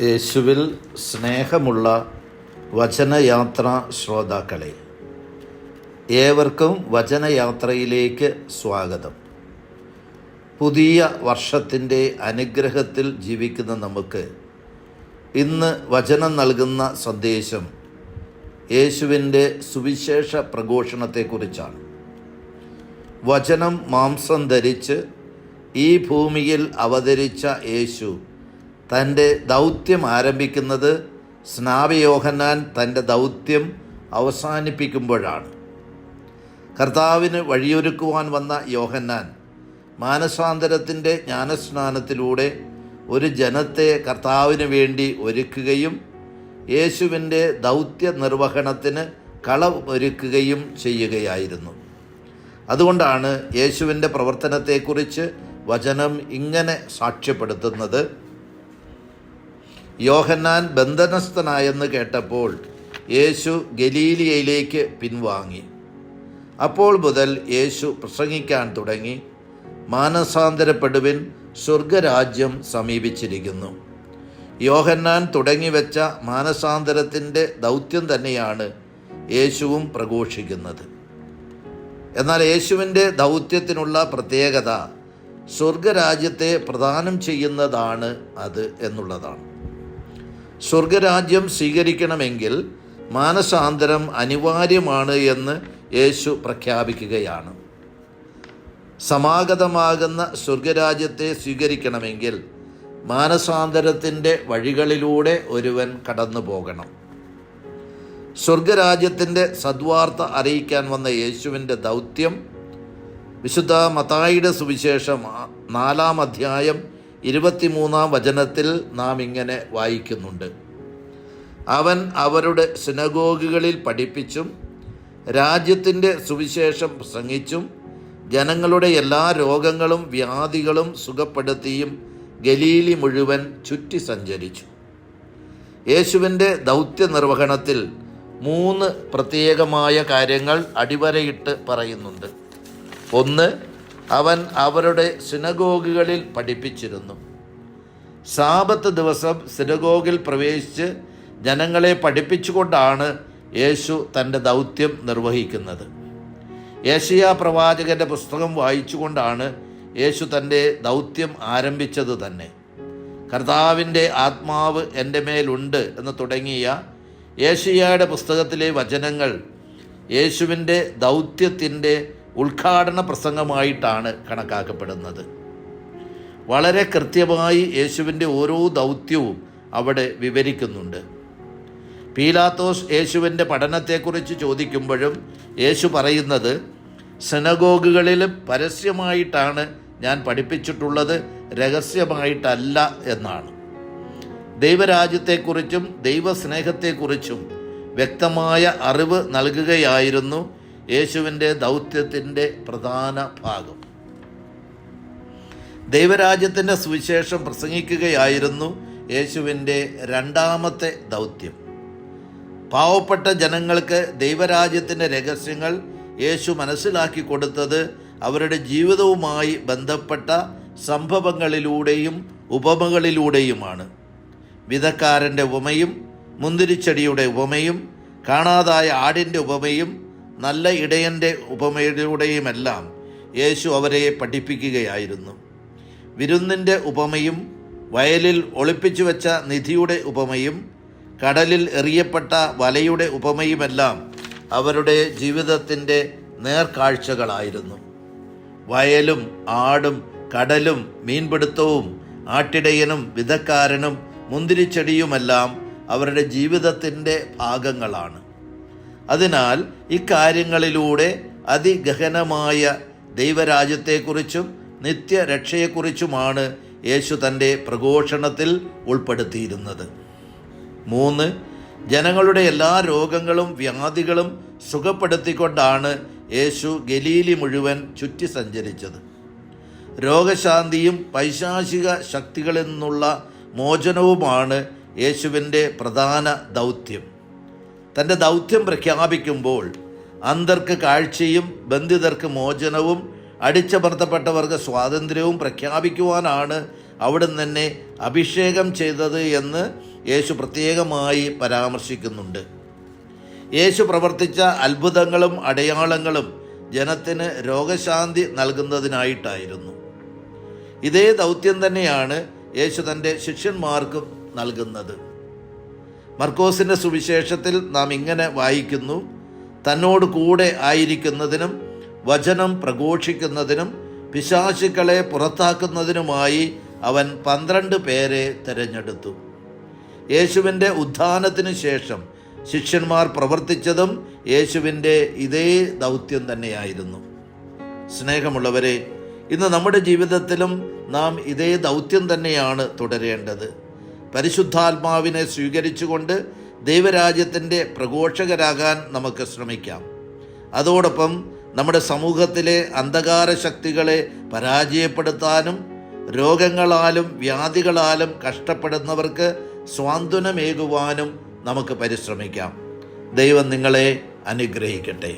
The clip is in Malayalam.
യേശുവിൽ സ്നേഹമുള്ള വചനയാത്ര ശ്രോതാക്കളെ ഏവർക്കും വചനയാത്രയിലേക്ക് സ്വാഗതം. പുതിയ വർഷത്തിന്റെ അനുഗ്രഹത്തിൽ ജീവിക്കുന്ന നമുക്ക് ഇന്ന് വചനം നൽകുന്ന സന്ദേശം യേശുവിന്റെ സുവിശേഷ പ്രഘോഷണത്തെക്കുറിച്ചാണ്. വചനം മാംസം ധരിച്ച് ഈ ഭൂമിയിൽ അവതരിച്ച യേശു തന്റെ ദൗത്യം ആരംഭിക്കുന്നത് സ്നാവയോഹന്നാൻ തന്റെ ദൗത്യം അവസാനിപ്പിക്കുമ്പോഴാണ്. കർത്താവിന് വഴിയൊരുക്കുവാൻ വന്ന യോഹന്നാൻ മാനസാന്തരത്തിന്റെ ജ്ഞാനസ്നാനത്തിലൂടെ ഒരു ജനത്തെ കർത്താവിന് വേണ്ടി ഒരുക്കുകയും യേശുവിന്റെ ദൗത്യ നിർവഹണത്തിന് കളമൊരുക്കുകയും ചെയ്യുകയായിരുന്നു. അതുകൊണ്ടാണ് യേശുവിന്റെ പ്രവർത്തനത്തെക്കുറിച്ച് വചനം ഇങ്ങനെ സാക്ഷ്യപ്പെടുത്തുന്നത്. യോഹന്നാൻ ബന്ധനസ്ഥനായെന്ന് കേട്ടപ്പോൾ യേശു ഗലീലിയയിലേക്ക് പിൻവാങ്ങി. അപ്പോൾ മുതൽ യേശു പ്രസംഗിക്കാൻ തുടങ്ങി. മാനസാന്തരപ്പെടുവിൻ സ്വർഗരാജ്യം സമീപിച്ചിരിക്കുന്നു. യോഹന്നാൻ തുടങ്ങിവെച്ച മാനസാന്തരത്തിന്റെ ദൗത്യം തന്നെയാണ് യേശുവും പ്രഘോഷിക്കുന്നത്. എന്നാൽ യേശുവിന്റെ ദൗത്യത്തിനുള്ള പ്രത്യേകത സ്വർഗരാജ്യത്തെ പ്രദാനം ചെയ്യുന്നതാണ് അത് എന്നുള്ളതാണ്. സ്വർഗരാജ്യം സ്വീകരിക്കണമെങ്കിൽ മാനസാന്തരം അനിവാര്യമാണ് എന്ന് യേശു പ്രഖ്യാപിക്കുകയാണ്. സമാഗതമാകുന്ന സ്വർഗരാജ്യത്തെ സ്വീകരിക്കണമെങ്കിൽ മാനസാന്തരത്തിന്റെ വഴികളിലൂടെ ഒരുവൻ കടന്നു പോകണം. സ്വർഗരാജ്യത്തിന്റെ സദ്വാർത്ത അറിയിക്കാൻ വന്ന യേശുവിന്റെ ദൗത്യം വിശുദ്ധ മത്തായിയുടെ സുവിശേഷം നാലാം അധ്യായം ഇരുപത്തിമൂന്നാം വചനത്തിൽ നാം ഇങ്ങനെ വായിക്കുന്നുണ്ട്. അവൻ അവരുടെ സിനഗോഗുകളിൽ പഠിപ്പിച്ചും രാജ്യത്തിന്റെ സുവിശേഷം പ്രസംഗിച്ചും ജനങ്ങളുടെ എല്ലാ രോഗങ്ങളും വ്യാധികളും സുഖപ്പെടുത്തിയും ഗലീലി മുഴുവൻ ചുറ്റി സഞ്ചരിച്ചു. യേശുവിന്റെ ദൗത്യ നിർവഹണത്തിൽ മൂന്ന് പ്രത്യേകമായ കാര്യങ്ങൾ അടിവരയിട്ട് പറയുന്നുണ്ട്. ഒന്ന് അവൻ അവരുടെ സിനഗോഗുകളിൽ പഠിപ്പിച്ചിരുന്നു. സാപത്ത് ദിവസം സിനഗോഗിൽ പ്രവേശിച്ച് ജനങ്ങളെ പഠിപ്പിച്ചുകൊണ്ടാണ് യേശു തന്റെ ദൗത്യം നിർവഹിക്കുന്നത്. യേശയ പ്രവാചകന്റെ പുസ്തകം വായിച്ചുകൊണ്ടാണ് യേശു തന്റെ ദൗത്യം ആരംഭിച്ചത് തന്നെ. കർത്താവിന്റെ ആത്മാവ് എന്റെ മേലുണ്ട് എന്ന് തുടങ്ങിയ യേശയ്യയുടെ പുസ്തകത്തിലെ വചനങ്ങൾ യേശുവിന്റെ ദൗത്യത്തിന്റെ ഉദ്ഘാടന പ്രസംഗമായിട്ടാണ് കണക്കാക്കപ്പെടുന്നത്. വളരെ കൃത്യമായി യേശുവിന്റെ ഓരോ ദൗത്യവും അവിടെ വിവരിക്കുന്നുണ്ട്. പീലാത്തോസ് യേശുവിന്റെ പഠനത്തെക്കുറിച്ച് ചോദിക്കുമ്പോഴും യേശു പറയുന്നത് സെനഗോഗുകളിൽ പരസ്യമായിട്ടാണ് ഞാൻ പഠിപ്പിച്ചിട്ടുള്ളത് രഹസ്യമായിട്ടല്ല എന്നാണ്. ദൈവരാജ്യത്തെക്കുറിച്ചും ദൈവസ്നേഹത്തെക്കുറിച്ചും വ്യക്തമായ അറിവ് നൽകുകയായിരുന്നു യേശുവിന്റെ ദൗത്യത്തിന്റെ പ്രധാന ഭാഗം. ദൈവരാജ്യത്തിന്റെ സുവിശേഷം പ്രസംഗിക്കുകയായിരുന്നു യേശുവിന്റെ രണ്ടാമത്തെ ദൗത്യം. പാവപ്പെട്ട ജനങ്ങൾക്ക് ദൈവരാജ്യത്തിന്റെ രഹസ്യങ്ങൾ യേശു മനസ്സിലാക്കി കൊടുത്തത് അവരുടെ ജീവിതവുമായി ബന്ധപ്പെട്ട സംഭവങ്ങളിലൂടെയും ഉപമകളിലൂടെയുമാണ്. വിധക്കാരന്റെ ഉപമയും മുന്തിരിച്ചെടിയുടെ ഉപമയും കാണാതായ ആടിന്റെ ഉപമയും നല്ല ഇടയന്റെ ഉപമയിലൂടെയുമെല്ലാം യേശു അവരെ പഠിപ്പിക്കുകയായിരുന്നു. വിരുന്നിന്റെ ഉപമയും വയലിൽ ഒളിപ്പിച്ചു വെച്ച നിധിയുടെ ഉപമയും കടലിൽ എറിയപ്പെട്ട വലയുടെ ഉപമയുമെല്ലാം അവരുടെ ജീവിതത്തിന്റെ നേർക്കാഴ്ചകളായിരുന്നു. വയലും ആടും കടലും മീൻപിടുത്തവും ആട്ടിടയനും വിധക്കാരനും മുന്തിരിച്ചെടിയുമെല്ലാം അവരുടെ ജീവിതത്തിന്റെ ഭാഗങ്ങളാണ്. അതിനാൽ ഇക്കാര്യങ്ങളിലൂടെ അതിഗഹനമായ ദൈവരാജ്യത്തെക്കുറിച്ചും നിത്യരക്ഷയെക്കുറിച്ചുമാണ് യേശു തന്റെ പ്രഘോഷണത്തിൽ ഉൾപ്പെടുത്തിയിരുന്നത്. മൂന്ന് ജനങ്ങളുടെ എല്ലാ രോഗങ്ങളും വ്യാധികളും സുഖപ്പെടുത്തിക്കൊണ്ടാണ് യേശു ഗലീലി മുഴുവൻ ചുറ്റി സഞ്ചരിച്ചത്. രോഗശാന്തിയും പൈശാചിക ശക്തികളിൽ നിന്നുള്ള മോചനവുമാണ് യേശുവിന്റെ പ്രധാന ദൗത്യം. തന്റെ ദൗത്യം പ്രഖ്യാപിക്കുമ്പോൾ അന്തർക്ക് കാഴ്ചയും ബന്ധിതർക്ക് മോചനവും അടിച്ചമർത്തപ്പെട്ടവർക്ക് സ്വാതന്ത്ര്യവും പ്രഖ്യാപിക്കുവാനാണ് അവിടുന്ന് തന്നെ അഭിഷേകം ചെയ്തത് എന്ന് യേശു പ്രത്യേകമായി പരാമർശിക്കുന്നുണ്ട്. യേശു പ്രവർത്തിച്ച അത്ഭുതങ്ങളും അടയാളങ്ങളും ജനത്തിന് രോഗശാന്തി നൽകുന്നതിനായിട്ടായിരുന്നു. ഇതേ ദൗത്യം തന്നെയാണ് യേശു തന്റെ ശിഷ്യന്മാർക്കും നൽകുന്നത്. മർക്കോസിന്റെ സുവിശേഷത്തിൽ നാം ഇങ്ങനെ വായിക്കുന്നു. തന്നോട് കൂടെ ആയിരിക്കുന്നതിനും വചനം പ്രഘോഷിക്കുന്നതിനും പിശാചുക്കളെ പുറത്താക്കുന്നതിനുമായി അവൻ പന്ത്രണ്ട് പേരെ തിരഞ്ഞെടുത്തു. യേശുവിന്റെ ഉത്ഥാനത്തിന് ശേഷം ശിഷ്യന്മാർ പ്രവർത്തിച്ചതും യേശുവിന്റെ ഇതേ ദൗത്യം തന്നെയായിരുന്നു. സ്നേഹമുള്ളവരെ ഇന്ന് നമ്മുടെ ജീവിതത്തിലും നാം ഇതേ ദൗത്യം തന്നെയാണ് തുടരേണ്ടത്. പരിശുദ്ധാത്മാവിനെ സ്വീകരിച്ചുകൊണ്ട് ദൈവരാജ്യത്തിന്റെ പ്രഘോഷകരാകാൻ നമുക്ക് ശ്രമിക്കാം. അതോടൊപ്പം നമ്മുടെ സമൂഹത്തിലെ അന്ധകാര ശക്തികളെ പരാജയപ്പെടുത്താനും രോഗങ്ങളാലും വ്യാധികളാലും കഷ്ടപ്പെടുന്നവർക്ക് സ്വാന്തനമേകുവാനും നമുക്ക് പരിശ്രമിക്കാം. ദൈവം നിങ്ങളെ അനുഗ്രഹിക്കട്ടെ.